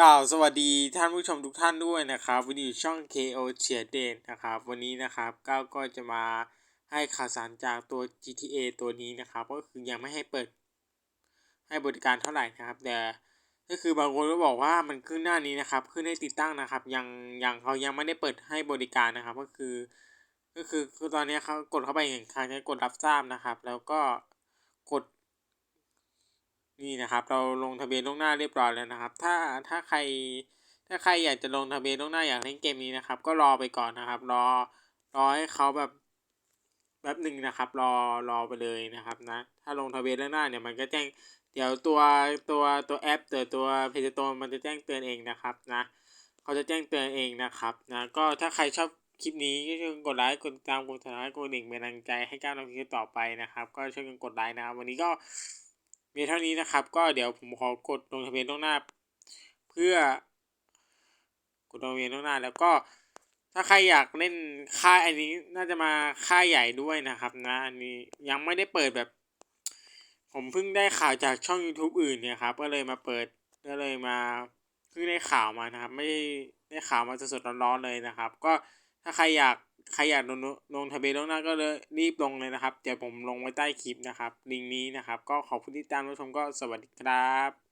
กล่าวสวัสดีท่านผู้ชมทุกท่านด้วยนะครับ วันนี้อยู่ช่อง KO เฉียดเดนนะครับ วันนี้นะครับก้าวก็จะมาให้ข่าวสารจากตัว GTA ตัวนี้นะครับ ก็คือยังไม่ให้เปิด ให้บริการเท่าไหร่นะครับ แต่ก็คือบางคนก็บอกว่ามันขึ้นหน้านี้นะครับ ขึ้นให้ติดตั้งนะครับ ยังยังเขายังไม่ได้เปิดให้บริการนะครับ ก็คือ ก็คือคือตอนนี้เขากดเข้าไปหนึ่งครั้งจะกดรับทราบนะครับ แล้วก็กด นี่นะครับ เราลงทะเบียนล่วงหน้าเรียบร้อยแล้วนะครับ ถ้าถ้าใครถ้าใครอยากจะลงทะเบียนล่วงหน้าอยากเล่นเกมนี้นะครับ ก็รอไปก่อนนะครับ รอรอให้เขาแบบแป๊บหนึ่งนะครับ รอรอไปเลยนะครับนะ ถ้าลงทะเบียนล่วงหน้าเนี่ยมันก็แจ้งเดี๋ยวตัวตัวตัวแอปตัวตัวเพจโตมันจะแจ้งเตือนเองนะครับนะเขาจะแจ้งเตือนเองนะครับนะก็ถ้าใครชอบคลิปนี้ก็ช่วยกดไลค์กดติดตามกดติดตามกดดิ่งเป็นกำลังใจให้ก้าวทำคลิปต่อไปนะครับ ก็ช่วยกันกดไลค์นะครับวันนี้ก็ มีเท่านี้นะครับ ก็เดี๋ยวผมขอกดลงทะเบียนล่วงหน้า เพื่อกดลงทะเบียนล่วงหน้า แล้วก็ถ้าใครอยากเล่นค่ายอันนี้น่าจะมาค่ายใหญ่ด้วยนะครับ นะอันนี้ยังไม่ได้เปิดแบบ ผมเพิ่งได้ข่าวจากช่อง YouTube อื่นเนี่ยครับ ก็เลยมาเปิดก็เลยมาเพิ่งได้ข่าวมานะครับ ไม่ได้ข่าวมาสดๆร้อนๆเลยนะครับ ก็ถ้าใครอยาก ใครอยากลงลงทะเบียนล่วงหน้าก็เลยรีบลงเลยนะครับ เดี๋ยวผมลงไว้ใต้คลิปนะครับ ลิงก์นี้นะครับ ก็ขอบคุณที่ติดตามรับชมก็สวัสดีครับ